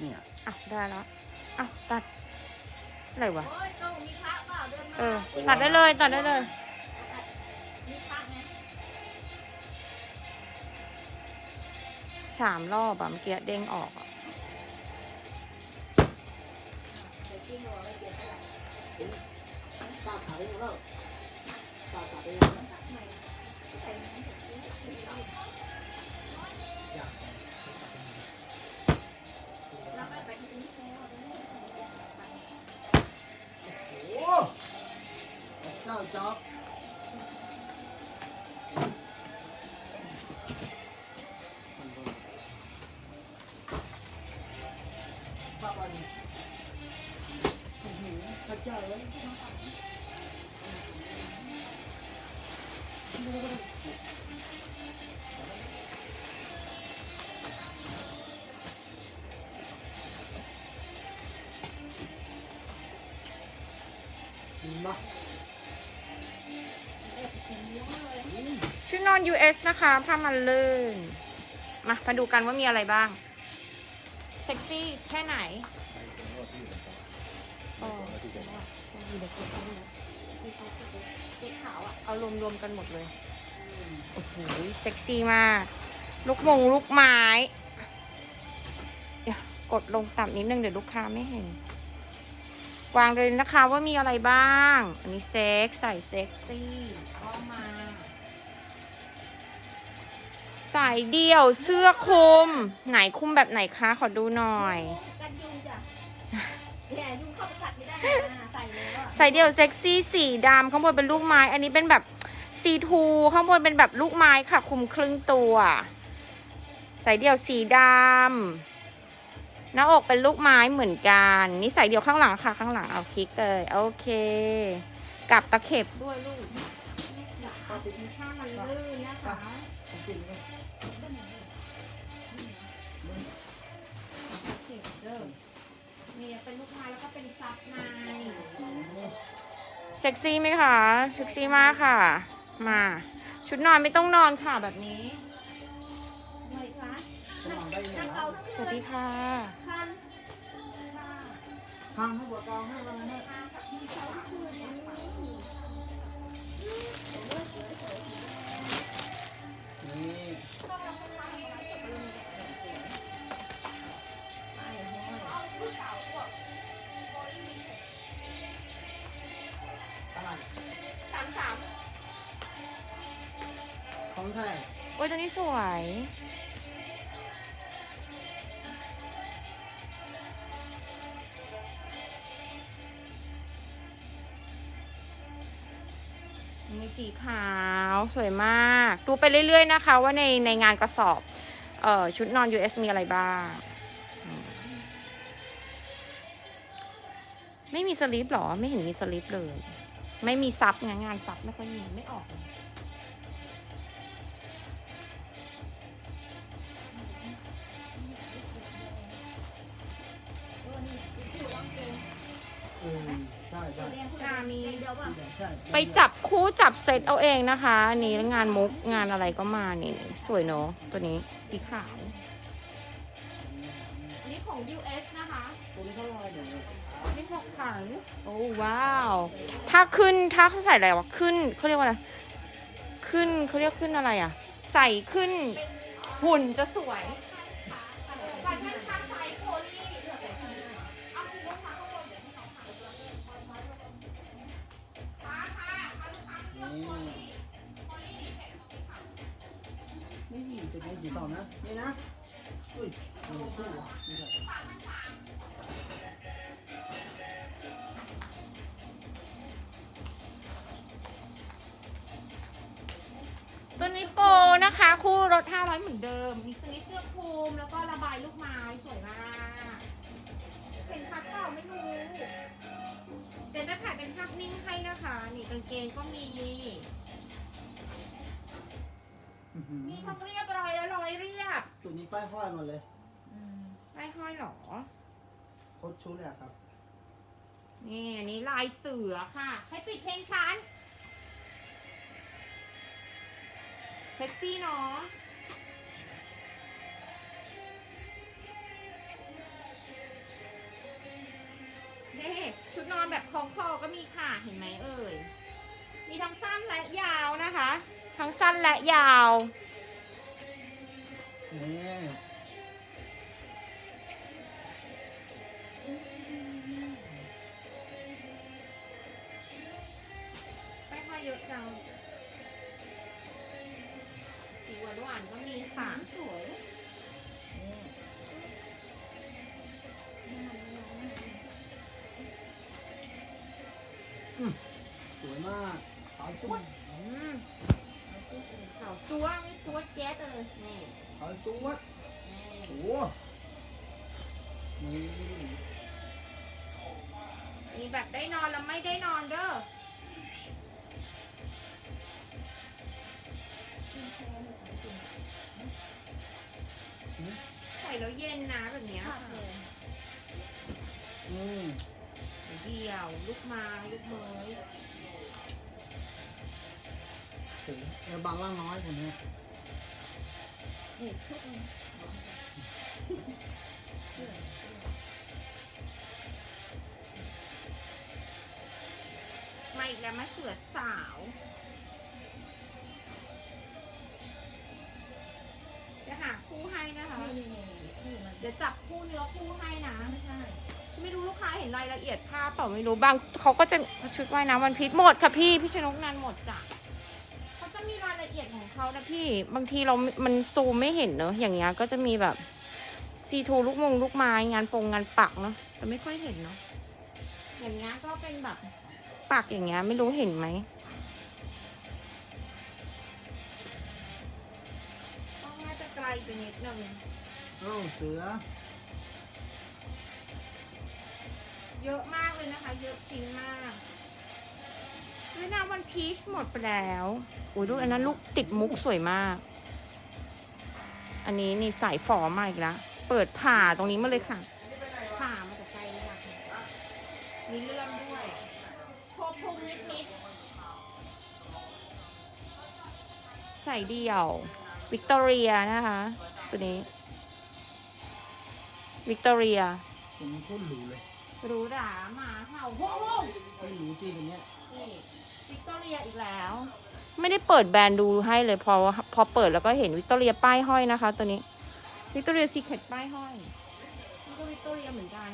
เนี่ยอะได้แล้วอะตัดอะไรวะโอ้ยโตมีพระเปล่าเดินมาเออตัดได้เลยตัดได้เลยมีพระไงสามรอบอะเมื่อกี้เด้งออกอะเดี๋ยวกินหัวไว้เดี๋ยวไปหลังป้าขาดไปหมดแล้วป้าขาดไปหมดแล้ เจ้าจ๊อบป้ อน US นะคะผ้ามันลื่นมามาดูกันว่ามีอะไรบ้าง เซ็กซี่แค่ไหนอ๋ออยู่ในกระเป๋าสีขาวอะเอารวมๆกันหมดเลยโอ้โหเซ็กซี่มาก ลูกมงลูกไม้กดลงต่ำนิดนึงเดี๋ยวลูกค้าไม่เห็น วางเลยนะคะว่ามีอะไรบ้าง อันนี้เซ็กใส่เซ็กซี่าสายเดี่ยวเสื้อคลุม ไหนคลุมแบบไหนคะ ขอดูหน่อย กันยุงจ้ะแย่ยุงเข้าไปกัดไม่ได้นะใส่แล้วอะสายเดี่ยวเซ็กซี่สีดำข้างบนเป็นลูกไม้ อันนี้เป็นแบบซีทูข้างบนเป็นแบบลูกไม้ค่ะคลุมครึ่งตัว ใสายเดี่ยวสีดำหน้าอกเป็นลูกไม้เหมือนกันนี่ใสายเดี่ยวข้างหลังค่ะ ข้างหลังเอาคลิกเลยโอเค กับตะเข็บด้วยลูกป้าติดผ้ามันลื่น ซ็กซี่ไหมคะเซ็กซี่มากค่ะ มา ชุดนอนไม่ต้องนอนค่ะแบบนี้สวัสดีค่ะคันข้างให้บัวกกาให้อะไรให้ ยตัวนี้สวย มีสีขาวสวยมาก ดูไปเรื่อยๆนะคะ ว่าในในงานกระสอบเอ่อชุดนอน US มีอะไรบ้าง ไม่มีสลิปหรอ ไม่เห็นมีสลิปเลย ไม่มีซับไงงานซับไม่ค่อยมีไม่ออกเลย ไปจับคู่จับเซตเอาเองนะคะอันนี้งานมุกงานอะไรก็มานี่ สวยเนอะตัวนี้สีขาวอันนี้ของ US นะคะตัวนี้เท่าไหร่เนี่ยนี่หกขันโอ้ว้าว ถ้าขึ้นถ้าเขาใส่อะไรวะขึ้นเขาเรียกว่าอะไรขึ้นเขาเรียกขึ้นอะไรอะ ใส่ขึ้นหุ่นจะสวย นี่นะอุ้ยมีคู่เหนี่ครับตัวนี้โปรนะคะ คู่รถ 500 เหมือนเดิมนี่ตัวนี้เสื้อคลุมแล้วก็ระบายลูกไม้สวยมากเห็นคัดเปล่าไม่รู้เดี๋ยวจะถ่ายเป็นภาพนิ่งให้นะคะ นี่กางเกงก็มี มีทั้งเรียบร้อยและร้อยเรียบตัวนี้ป้ายห้อยหมดเลยป้ายห้อยหรอ โคตรชุดเลยอะครับ นี่อันนี้ลายเสือค่ะ ให้ปิดเพลงฉันเซ็กซี่เนาะนี่ชุดนอนแบบคล้องคอก็มีค่ะ เห็นไหมเอ่ย มีทั้งสั้นและยาวนะคะ ทั้งสั้นและยาว นี่ไม่ค่อยเยอะจังสีหวานหวานๆก็มีค่ะสวยสวยมากขาวจุ๊ดอืม ขาวจั๊วไม่จั๊วแจ๊ดเลยนี่ขาวจุ๊ดนี่โอ้โหนี่มีแบบได้นอนแล้วไม่ได้นอนเด้อใส่แล้วเย็นนะแบบเนี้ยอืมเดี่ยว ลูกไม้ลูกเมย ถึงเอวบางล่างน้อยคนนี้เด็กชุดนึงมาอีกแล้วมะเสือสาวจะหาคู่ให้นะคะนี่นี่นี่นี่มันเดี๋ยวจับคู่เนื้อคู่ให้นะ ไม่ใช่ ไม่รู้ลูกค้าเห็นรายละเอียดภาพเปล่าไม่รู้บางเขาก็จะชุดว่ายน้ำวันพีชหมดค่ะพี่พี่ชนกนันหมดจ้ะ ของเขานะพี่บางทีเรา มันซูมไม่เห็นเนอะอย่างเงี้ยก็จะมีแบบซีทูลูกมงลูกไม้งานปงงานปักเนาะแต่ไม่ค่อยเห็นเนาะอย่างเงี้ยก็เป็นแบบปักอย่างเงี้ยไม่รู้เห็นไหมต้องน่าจะไกลไปนิดนึงเอ้าเสือ เยอะมากเลยนะคะ เยอะจริงมาก ด้วยน้ำวันพีชหมดไปแล้วโอ้ยลูกอันนั้นลูกติดมุกสวยมาก อันนี้นี่สายฝอมาอีกแล้วเปิดผ่าตรงนี้มาเลยค่ะ ผ่ามาจากไกลเลยค่ะมีเลื่อมด้วยโชว์พุงนิดๆใส่เดี่ยว วิกตอเรียนะคะ ตัวนี้ วิกตอเรียผมโคตรหรูเลยหรูหราหมาเห่าโว้โว้ไม่หรูจริงอันเนี้ยนี่ วิกตอเรียอีกแล้ว ไม่ได้เปิดแบรนด์ดูให้เลยพอพอเปิดแล้วก็เห็นวิกตอเรียป้ายห้อยนะคะ ตัวนี้วิกตอเรียซีเคร็ตป้ายห้อยนี่ก็วิกตอเรียเหมือนกัน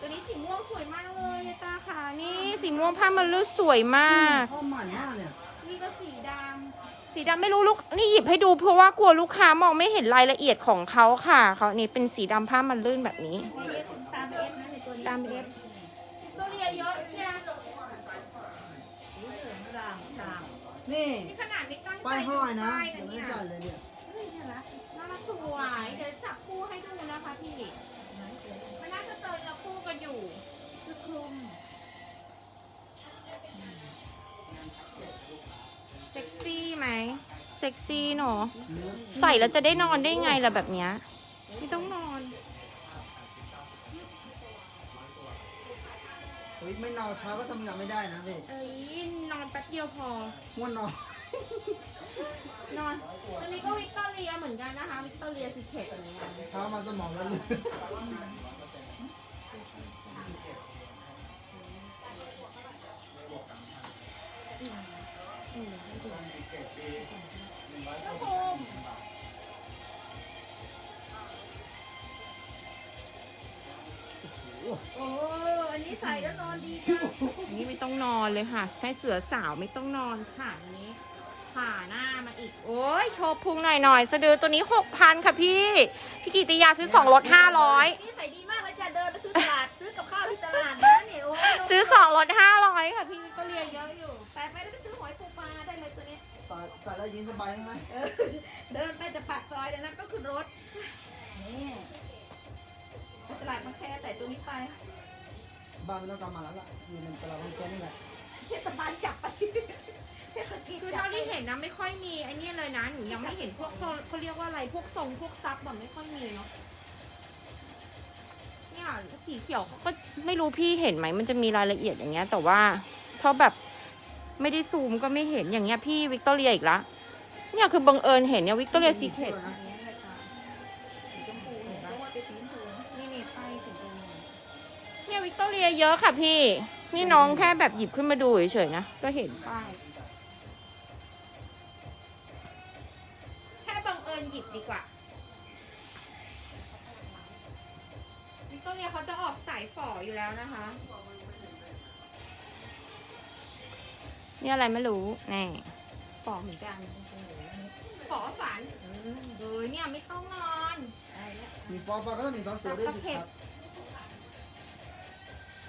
ตัวนี้สีม่วงสวยมากเลยยายตาค่ะนี่สีม่วงผ้ามันลื่นสวยมากข้าวใหม่มากเนี่ยนี่ก็สีดำสีดำไม่รู้ลูกนี่หยิบให้ดูเพราะว่ากลัวลูกค้ามองไม่เห็นรายละเอียดของเขาค่ะเขานี่เป็นสีดำผ้ามันลื่นแบบนี้ในเอฟตามเอฟนะในตัวนี้ตามเอฟ ตัวเรียเยอะเชียร์ สีเหลืองรามราม นี่นี่ขนาดไม่ตั้งใจป้ายห้อยนะป้ายเดี๋ยวไม่เนี่ยใส่เลยเนี่ยเฮ้ยน่ารักน่ารักสวยเดี๋ยวจับคู่ให้ดูนะคะพี่ มันน่าจะเจอเนื้อคู่กันอยู่คือคลุมเซ็กซี่ไหมเซ็กซี่เนอะเนื้อใส่แล้วจะได้นอนได้ไงล่ะแบบเนี้ยไม่ต้องนอน เฮ้ยไม่นอนเช้าก็ทำงานไม่ได้นะพี่เอ้ยนอนแป๊บเดียวพอ ง่วนนอนนอนตัวนี้ก็วิกตอเรียเหมือนกันนะคะ วิกตอเรียซีเคร็ตเหมือนกันเช้ามาสมองแล้วเลยโอ้อัน นี้ใส่แล้วนอนดีจังอันนี้ไม่ต้องนอนเลยค่ะให้เสือสาวไม่ต้องนอนค่ะอันนี้ผ่าหน้ามาอีก โอ้ยโชว์พุงหน่อยหน่อยๆสะดือตัวนี้หกพันค่ะพี่ พี่กิติยาซื้อสองลดห้าร้อยนี่ใส่ดีมากเลยจ้ะเดินไปซื้อตลาดซื้อกับข้าวที่ตลาดนะเนี่ยโอ้ยซื้อสองลดห้าร้อยค่ะพี่ก็เรียเยอะอยู่ไปไปแล้วไปซื้อหอยปูปลาได้เลยตัวนี้ ใส่ใส่แล้วยินสบายใช่ไหมเออเดินไปจะปากซอยเดี๋ยวนั้นก็ขึ้นรถนี่ไปตลาดมาแค่ใส่ตัวนี้ไป บ้านไม่ต้องกำมาแล้วล่ะอยู่ในตลาดของแกนี่แหละเทศบาลจับไปเทศกิจคือจับเท่าไปที่เห็นนะไม่ค่อยมีไอ้นี่เลยนะหนูยังไม่เห็นพวกเขาเขาเรียกว่าอะไรพวกทรงพวกซับแบบไม่ค่อยมีเนาะเนี่ยสีเขียวเขาก็ไม่รู้พี่เห็นไหมมันจะมีรายละเอียดอย่างเงี้ย แต่ว่าถ้าแบบไม่ได้ซูมก็ไม่เห็นอย่างเงี้ยพี่วิกตอเรียอีกละเนี่ยคือบังเอิญเห็นเนี่ยวิกตอเรียซีเคร็ตอันนี้เลยค่ะ ว่าเป็นสีชมพูนี่นี่ป้ายถึงตรงนี้เนี่ยวิกตอเรียเยอะค่ะพี่อนี่น้องแค่แบบหยิบขึ้นมาดูเฉยๆนะ ก็เห็นป้าย แค่บังเอิญหยิบดีกว่า วิกตอเรียเขาจะออกสายฝ่ออยู่แล้วนะคะ นี่อะไรไม่รู้แน่ฝ่อเหมือนกันฝ่อฝันเออเนี่ยไม่ต้องนอน มีปอปาก็ต้องมีตอนเสือด้วยสิครับ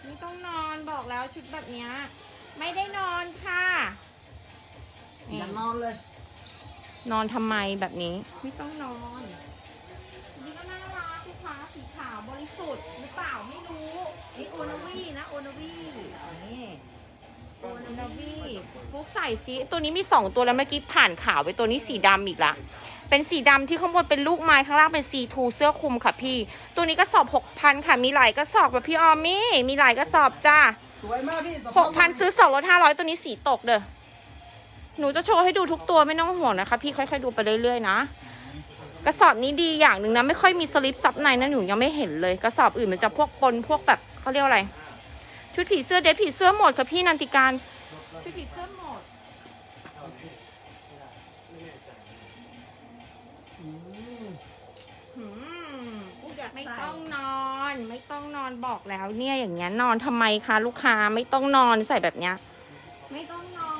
ไม่ต้องนอนบอกแล้วชุดแบบเนี้ยไม่ได้นอนค่ะ อย่านอนเลย นอนทำไมแบบนี้ ไม่ต้องนอนนี่ก็น่ารักลูกค้าสีขาวบริสุทธิ์หรือเปล่าไม่รู้นี่โอนาวีนะโอนาวีนี่โอนาวีฟุกใส่ซิตัวนี้มีสองตัวแล้วเมื่อกี้ผ่านขาวไปตัวนี้สีดำอีกละ เป็นสีดำที่ข้างบนเป็นลูกไม้ข้างล่างเป็นซีทูเสื้อคลุมค่ะพี่ ตัวนี้ก็สอบหกพันค่ะ มีหลายกระสอบแบบพี่ออมมี่ มีหลายกระสอบจ้าสวยมากพี่หกพันซื้อสองลดห้าร้อยตัวนี้สีตกเด้อ หนูจะโชว์ให้ดูทุกตัวไม่ต้องห่วงนะคะ พี่ค่อยๆดูไปเรื่อยๆนะ กระสอบนี้ดีอย่างหนึ่งนะไม่ค่อยมีสลิปซับในนะหนูยังไม่เห็นเลย กระสอบอื่นมันจะพวกปนพวกแบบเขาเรียกว่าอะไร ชุดผีเสื้อเด็ดผีเสื้อหมดค่ะพี่นันติการชุดผีเสื้อ ไม่ใส่ต้องนอน ไม่ต้องนอนบอกแล้วเนี่ยอย่างเงี้ยนอนทำไมคะลูกค้าไม่ต้องนอนใส่แบบเนี้ย ไม่ต้องนอ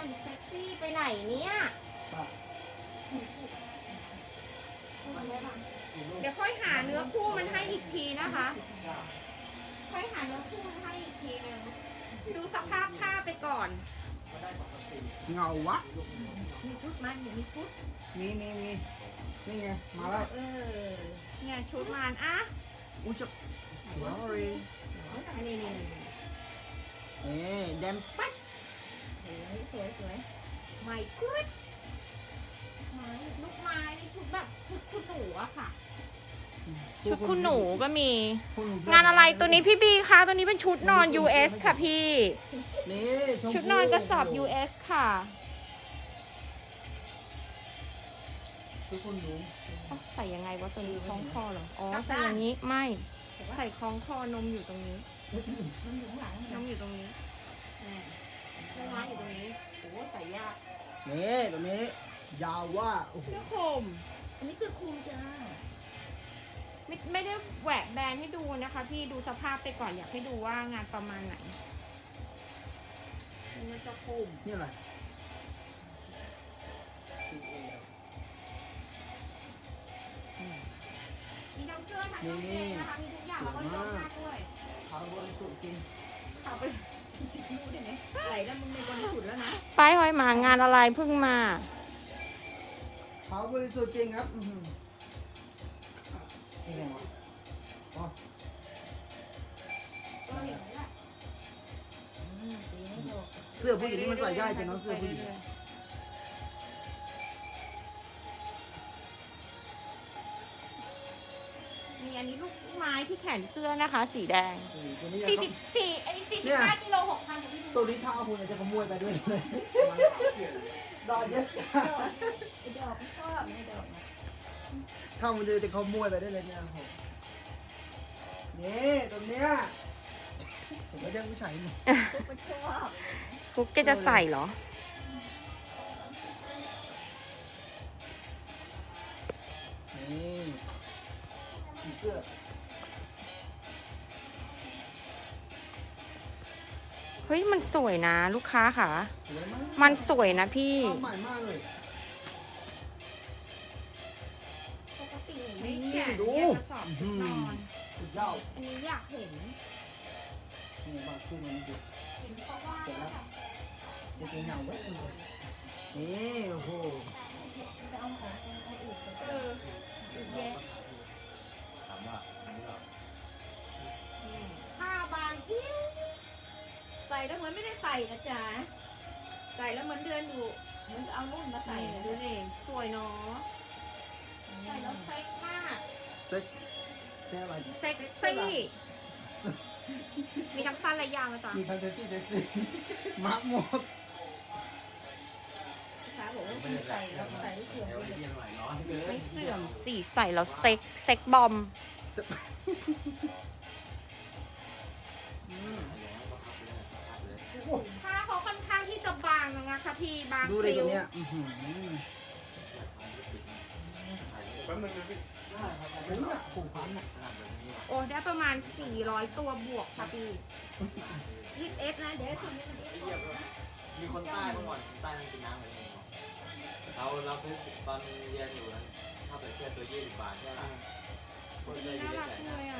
นเซ็กซี่ไปไหนเนี่ยเดี๋ยวค่อยหาเนื้อคู่มันให้อีกทีนะคะ ค่อยหาเนื้อคู่มันให้อีกทีหนึงดูสภาพผ้าไปก่อน เงาวะ มีชุดมันมีชุดมีมีมีนี่ไง มาแล้ว เออ เนี่ยชุดมันอะอุ้ยจะสวยอันนี้นี่เอ๊ะแดมปั๊ดสวยสวยสวยไม่กดลูกไม้นี่ชุดแบบชุดคุณหนูอะค่ะ ชุดคุณหนูก็มีคุณหงานอะไรตัวนี้พี่บีคะตัวนี้เป็นชุดนอน US ค่ะพี่นี่ชมพูชุดนอนกระสอบ US ค่ะชุดคุณหนูอ๋อใส่ยังไงวะตัวนี้คล้องคอเหรอ อ๋อใส่อย่างนี้ไม่ ใส่คล้องคอนมอยู่ตรงนี้มันอยู่ข้างหลังนมอยู่ตรงนี้อ่าเสื้อไม้อยู่ตรงนี้โอ้ใส่ยากนี่ตัวนี้ ยาวว่าโอ้โหเสื้อคมอันนี้คือครูจ้าไม่ไม่ได้แหวกแบรนด์ให้ดูนะคะพี่ดูสภาพไปก่อนอยากให้ดูว่างานประมาณไหนมันจะคมนี่อะไรมี ทั้งเสื้อทั้งกางเกงนะคะมีทุกอย่างแล้วก็เยอะมากด้วยขาวบริสุทธิ์จริงเอาไปรู้ได้ไหมใส่แล้วมึงในบนสุดแล้วนะป้ายห้อยหมางานอะไรเพิ่งมาขาวบริสุทธิ์จริงครับอื้อหือนี่ไงวะอ๋อก็เห็นแล้วแหละอืมสีไม่ถูกเสื้อผู้หญิงนี่มันใส่ได้จริงเนาะเสื้อผู้หญิงมี อันนี้ลูกไม้ที่แขนเสื้อนะคะ สีแดงเออตัวนี้สี่ยังสิบสี่อันนี้สี่สิเนี่บยห้ากิโลหกพันค่ะพี่ตัวนี้ถ้าเอาคุณจะขโมยไปด้วยเลยดอกเยอะไอ้ดอกไม่ชอบไม่ดอกนะถ้ามันจะจะขโมยไปได้เลยเนี่ยโอ้โหนี่ตัวเนี้ยผมก็ยังผู้ชายนี่พวกมันชอบฟุกแกจะใส่เหรอนี่ สีเสื้อเฮ้ยมันสวยนะลูกค้าค่ะ สวยมากมันสวยนะพี่ ชอบใหม่มากเลย ปกติไม่นี่แกะดูแยกกระสอบชุดนอน สุดยอดอันนี้อยากเห็นนี่บางคู่มันดูเพราะว่าเสร็จแล้วเดี๋ยวจะเหงาไว้นี่โอ้โหจะเอาของเอาอื่นไปเออเยอะ ใส่แล้วเหมือนไม่ได้ใส่นะจ๊ะใส่แล้วเหมือนเดือนอยู่เหมือนเอานุ่นมาใส่ใส่นะดูดูดิดิสวยเนาะใส่แล้วเซ็กมากเซ็กแค่อะไรเซ็กซี่มีทั้งสั้นและยาวนะจ๊ะมีทั้งเซ็กซี่เซ็กซี่มาหมดขาบอกว่าไม่ใส่แล้วใส่เสื่อมไปเลยไม่เสื่อมสีใส่แล้วเซ็กเซ็กบอมอืม ค่ะพี่บางดูปดิลิตรวงเนี้ยอื้อหือแป๊บนึงนะพี่ผมอะผูกพันอะโอ้ได้ประมาณ 400 ตัวบวกค่ะพี่รีบเอฟนะเดี๋ยวคนนี้มันเอฟก่อนนะมีคนใต้เมื่อก่อนคนใต้มันกินน้ำอะไรอย่างเงี้ยเราเราซื้อตอนเรียนอยู่นั้นถ้าใส่เสื้อตัวยี่สิบบาทใช่ไหมคนเลยอยู่น่าได้รักใส่เลยอะ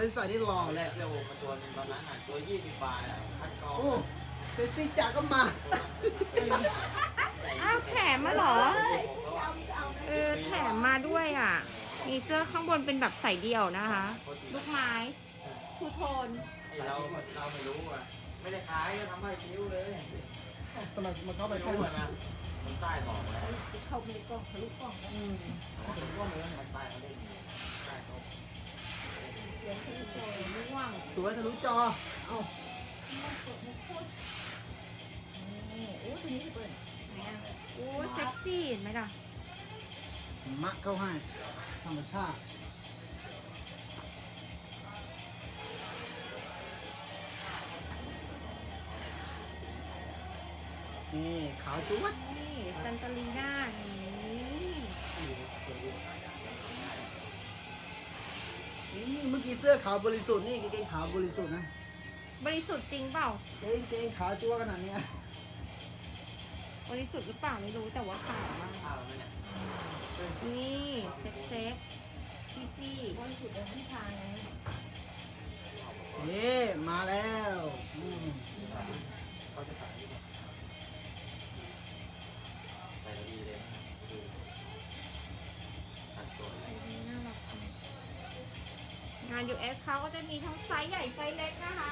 โหถ้าผมได้ใส่นี่หล่อตอนเลแรยกเสื้อโอมาตัวนึงตอนนั้นอะตัวยี่สิบบาทอะคัดกรองโอ้เซ็กซี่จ๋าก็มาอ้าวแถมมาเหรอจะเอาจะเอานะเออแถมมาด้วยอะ มีเสื้อข้างบนเป็นแบบใส่เดี่ยวนะคะ ลูกไม้ทูโทน ไอเราเราไม่รู้อะ ไม่ได้ขายก็ทำให้คิ้วเลยสมัครมาเข้าไปไม่แค่รู้อะนะคนใต้บอกแล้วเข้าไปในกล่องทะลุกล่องนะอืมคนก็เหมือนคนใต้เขาเล่นอยู่ใต้เขา เดี๋ยวทะลุกล่องม่วงสวยทะลุจอ เอ้านี่โอ้ตัวนี้จะเปิดไหนอะโอ้เซ็กซี่เห็นไหมล่ะมักเข้าให้ธรรมชาตินี่ขาวจุ๊ดนี่ซันตาลีน่านี่ นี่เมื่อกี้เสื้อขาวบริสุทธิ์นี่กางเกงขาวบริสุทธิ์นะบริสุทธิ์จริงเปล่า เกงเกงขาวจั๊วขนาดเนี้ยบริสุทธิ์หรือเปล่าไม่รู้แต่ว่าขาวมากข้าวไหมเนี่ยนี่เซ็กเซ็กซี่ซี่บริสุทธิ์เดินที่ทางไงนี่มาแล้วอืมเขาจะใส่ที่เนี่ย งาน US เขาก็จะมีทั้งไซส์ใหญ่ไซส์เล็กนะคะ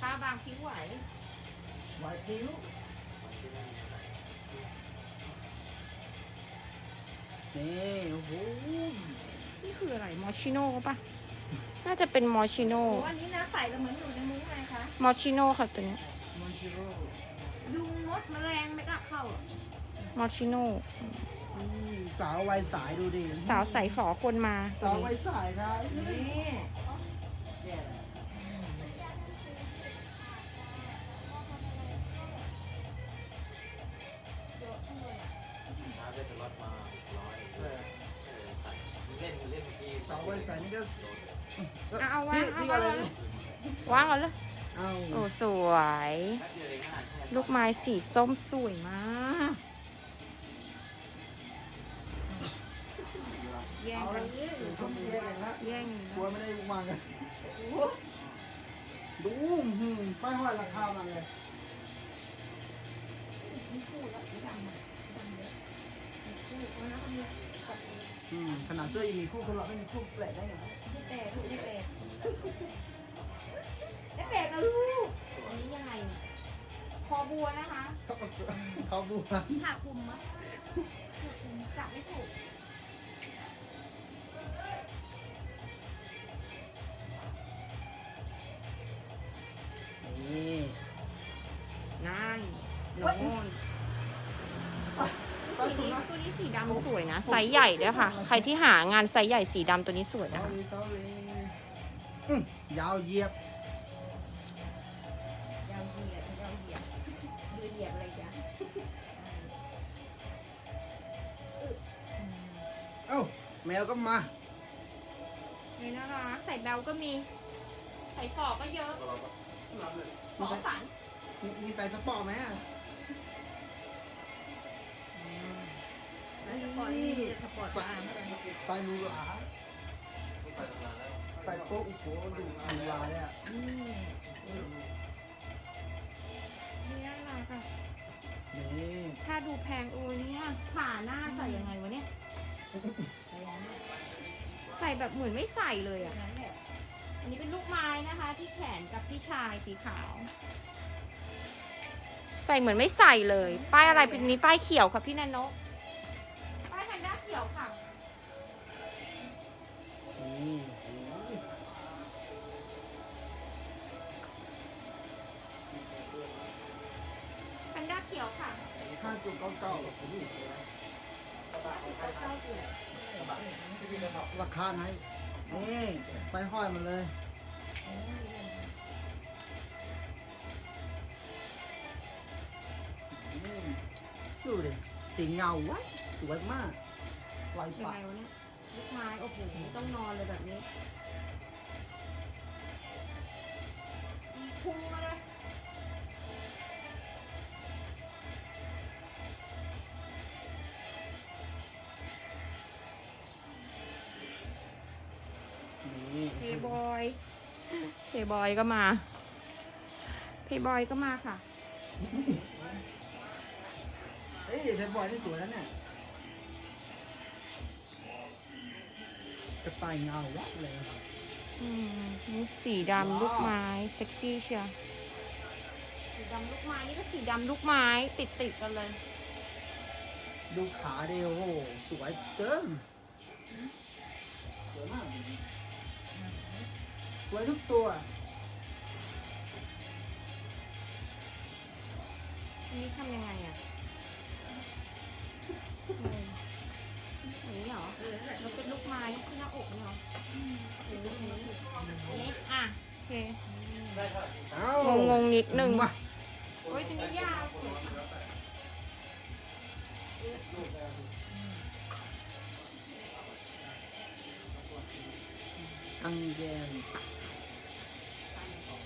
ถ้าบางคิ้วไหว ไหวพริ้วนี่โอ้โหนี่คืออะไร มอชิโน่ปะน่าจะเป็นมอชิโน่โอ้อันนี้นะใส่แล้วเหมือนอยู่ในมุ้งเลยคะ มอชิโน่ค่ะตัวเนี้ยมอนชิโร่ยุงมดแมลงไม่กล้าเข้าหรอก มอชิโน่นี่สาววัยสายดูดิสาวใส่ฝอคนมาสาววัยสายครับนี่น้าได้เป็นรถมาร้อยเออใส่เล่นเล่นเมื่อกี้สาววัยสายนี่ก็เอาเอาวางนี่เอานี่วาอะไรงนี่วางเอาเลยเอาโอ้สวยแป๊บเดียวเองนะแค่ลูกไม้สีส้มสวยมาก ม่ได้วางกันดูหืมป้ายห้อยราคามาเลยอืมขนาดเสื้อยังมีคู่คนเราไม่มีคู่แปลกได้ไงไม่แตกไม่แตกไม่แตกนะลูกอันนี้ยังไงเนี่ยคอบัวนะคะเขาเขาดูนะผ่าคลุมมะจับไม่ถูก นี่นั่นโน่นก็ตัวถูกนี้นะตัวนี้สีดำสวยนะไซส์ใหญ่ด้วยค่ะ ใครที่หางานไซส์ใหญ่สีดำตัวนี้สวยนะเซาคะเลยเซาเลยอืมยาวเหยียบยาวเหยียบยาวเหยียบดูเหยียบอะไรจ๊ะเอ้าแมวก็มานี่น่ารักใส่แบลก็มี ใส่ฝอก็เยอะ ฝอสันมีมีใส่สปอร์ตไหมอะแล้วสปอร์ตนี่จะสปอร์ตบ้างใส่มือหลาใส่ตรงนั้นแล้วใส่โป๊ะโอ้โหดูดูลายเลยอะอืมนี่น่ารักอะนี่ถ้าดูแพงโอ้ยเนี่ยขาหน้าใส่ยังไงวะเนี่ยอะไรอย่างเงี้ยใส่แบบเหมือนไม่ใส่เลยอะนั่นแหละ อันนี้เป็นลูกไม้นะคะที่แขนกับที่ชายสีขาว ใส่เหมือนไม่ใส่เลย ป้ายอะไรเป็นนี้ป้ายเขียวค่ะพี่นันนกป้ายแพนด้าเขียวค่ะนี่โอ้โหแพนด้าเขียวค่ะห้าจุดเก้าเก้าโอ้โหราคาไหน นี่ไปห้อยมันเลยอืมดูดิสีเงาวะสวยมากลายยังปาไงกวะเนี่ยลูกไม้โอ้โหต้องนอนเลยแบบนี้พุ่งมาเลย พย์บอยเพย์บอยก็มาเพย์บอยก็มาค่ะ เอ้ยเพชรบอยนี่สวยแล้วเนี่ยกระต่ายเงาวะเลยอืมนี่สีดำลูกไม้เซ็กซี่เชียวสีดำลูกไม้นี่ก็สีดำลูกไม้ติดติดๆกันเลย ดูขาเดียวโอ้โหสวยเกินสวยมาก สวยทุกตัวอันนี้ทำยังไงอะอย่างนี้เหรอเออนั่นแหละมันเป็นลูกไม้ที่หน้าอกนี่เหรอหรืออย่างนี้นี่อะโอเคเอ้างงงๆนิดนึงมาโอ้ยตัวนี้ยาวอังแกน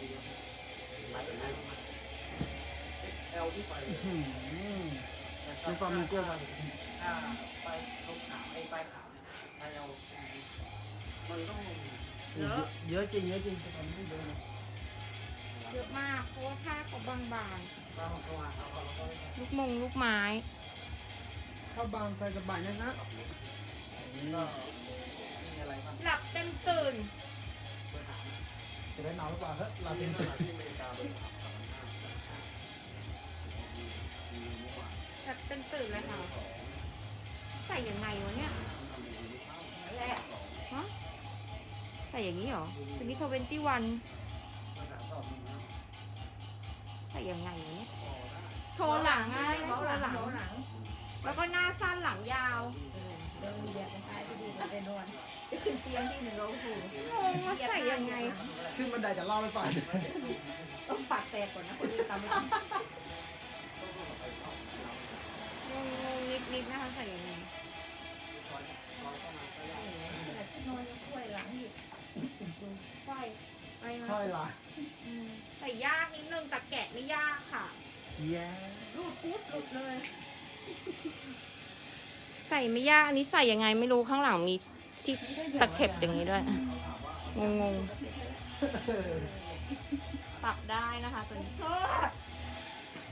อื้อหือมีความมีกลัวถ้าไปลูกขาวไอ้ป้ายขาวเนี่ยถ้าเรามันต้องเยอะจริงเยอะจริงแต่ตอนนี้เยอะนะเยอะมากเพราะว่าผ้าเขาบางป้าของเขาเขาเขาก็ๆลูกมงลูกไม้เข้าบางใส่สบายนะนะนี่มีอะไรบ้างหลับเต็มตื่น จะได้นาวหรือเปล่าเฮ้ยเราเป็นที่อเมริกาเป็นหลับเต็มตื่นเลยค่ะ ใส่ยังไงวะเนี่ยฮะใส่อย่างนี้เหรอตัวนี้ทเวนตี้วันใส่ยังไงวะเนี่ยโชว์หลังไงโชว์หลัง แล้วก็หน้าสั้นหลังยาวเดินเหยียบไปท้ายที่ดีไปนอน จะขึ้นเตียงที่หนึ่งเราหูงงว่าใส่ยังไง ขึ้นบันไดจะเล่าให้ฟังต้องปากแตกก่อนนะคนอื่ตามหลังงงงนิดนิดๆนะคะใส่ยังไงนอนช่วยหลังอยู่ไฟไปมาค่อยละอืมใส่ยากนิดนึงแต่แกะไม่ยากค่ะ แย่รูดปุ๊บหลุดเลย ใส่ไม่ยากอันนี้ใส่ยังไงไม่รู้ข้างหลังมี ที่ตะเข็บอย่างนี้ด้วย งงงๆปรับได้นะคะตัวนี้โทษ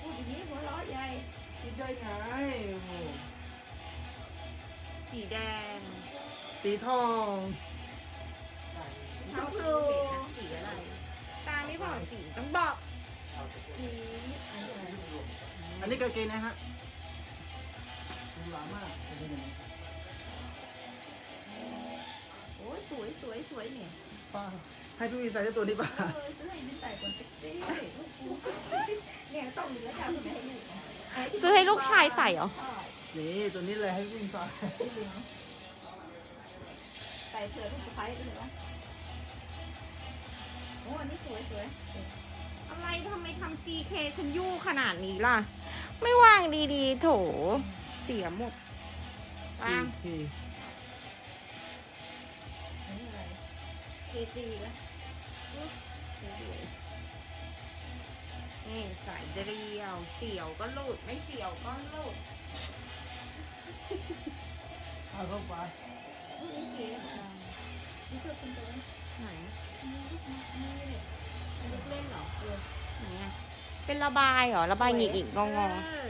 พูดอย่างนี้หัวเร้อใหญ่คิดได้ไงโอ้โหสีแดง สีทองเท้าพลูสีอะไร ตาไม่บอกสีต้องบอกสีอะไรอันนี้กางเกงนะฮะดูหลามาก โอ้ยสวยสวยสวยเนี่ยป้าให้พี่วีใส่เจ้าตัวนี้ป่ะเออซื้อให้ดินใส่ก่อนสิลูกกูเนี่ยต้องเหลือจะเอาไปให้ลูกซื้อให้ลูกชายใส่เหรอ นี่ตัวนี้เลยให้พี่วีใส่ใส่เสื้อลูกสะพ้ายด้วยเหรอโอ้อันนี้สวยสวยอะไรทำไมทำ CK ฉันยู่ขนาดนี้ล่ะ ไม่วางดีๆ โถ เสียหมดวาง ที เคซีแล้วนี่สายเดียวเสี่ยวก็หลุดไม่เสี่ยวก็หลุดเอาเข้าไปนี่เก๋นี่คือเป็นตัวไหนนี่ลูกเล่นเหรอเออไหนอะเป็นระบายเหรอ ระบายหงิกอีกงองเอ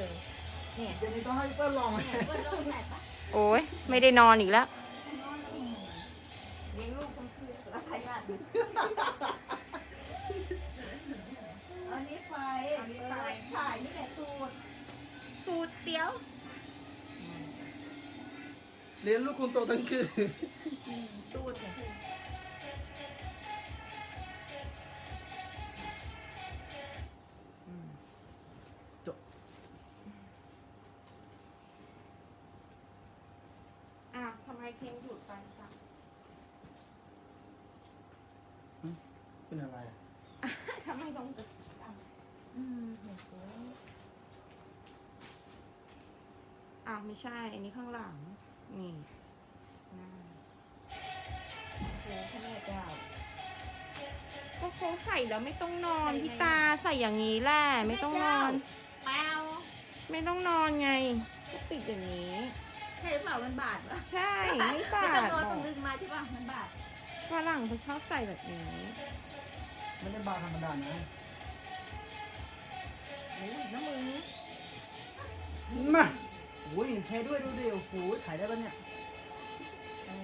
อเนี่ยเดี๋ยวนี้ต้องให้เปิ้ลลองเลยเปิ้ลต้องใส่ปะโอ้ยไม่ได้นอนอีกแล้ว นอนแล้วเลี้ยงลูกคนคือแล้วใครญาติ อันนี้ไฟอันนี้ไฟถ่ายนี่แหละตูดสูตรเตี๋ยวเลี้ยงลูกคนโตทั้งคืนตูดเนี่ย ไม่ใช่ อันนี้ข้างหลัง นี่หน้าำโอ้พระแม่เจ้าก็เขาใส่แล้วไม่ต้องนอนพี่ตาใส่อย่างนี้แหละไม่ต้องนอนแปลวไม่ต้องนอนไงก็ปิดอย่างนี้ใช่หรือเปล่ามันบาดปะใช่ไม่บาไม่ต้องดนอนหรต้อองกดึงมาใช่ป่ะมันบาดฝรั่งเขาชอบใส่แบบนี้ไม่ได้บาร์ธรรมดานะโอ้ยน้ำมือนี้มา โอ้ยแพ้ด้วยดูดิโอ้โหขายได้ปะเนี่ย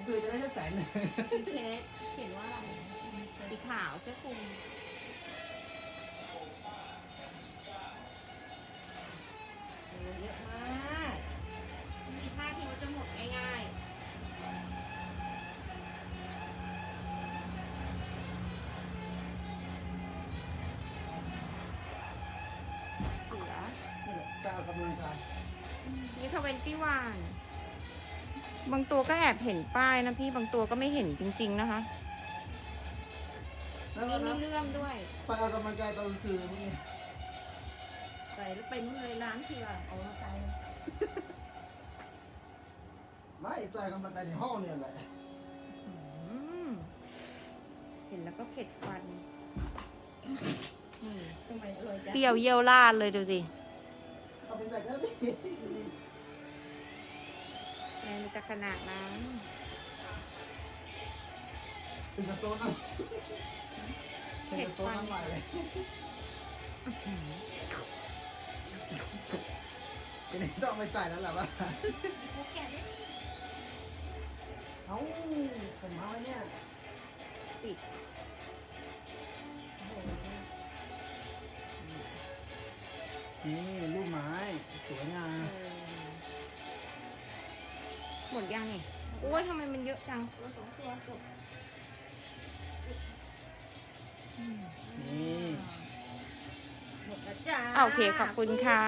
คือจะได้แค่แสนหนึ่งเป็นเคสเขียนว่าอะไรสีขาวเสื้อคลุมโอ้เยอะมากมีท่าทีว่าจะหมดง่าย ตี้วันบางตัวก็แอบเห็นป้ายนะพี่บางตัวก็ไม่เห็นจริง ๆ นะคะแล้วมีก็มีเลื่อมด้วยไปออกกำลังกายตอนกลางคืนพวกนี้ใส่แล้วไปนู่นเลยร้านเถื่อนเอามาใส่ไม่ใจออกกำลังกายในห้องเนี่ยแหละอืมเห็นแล้วก็เผ็ดฟันนี่ทำไมอร่อยจังเปรี้ยวเยี่ยวราดเลยดูสิเอาไปใส่ก็ได้ แมันจะขนาดนั้นเป็นกระโซนอะเป็นกระโซนน้ำลายเลยเป็นต้องเอาไปใส่แล้วล่ะวะพวกแกเนี่ยเอ้าผมเอาไว้เนี่ยปิดโอ้โหนี่ลูกไม้สวยงาม หมดยังนี่โอ้ยทำไมมันเยอะจังตัวสองตัวจบนี่หมดแล้วจ้า อะโอเคขอบคุณค่ะ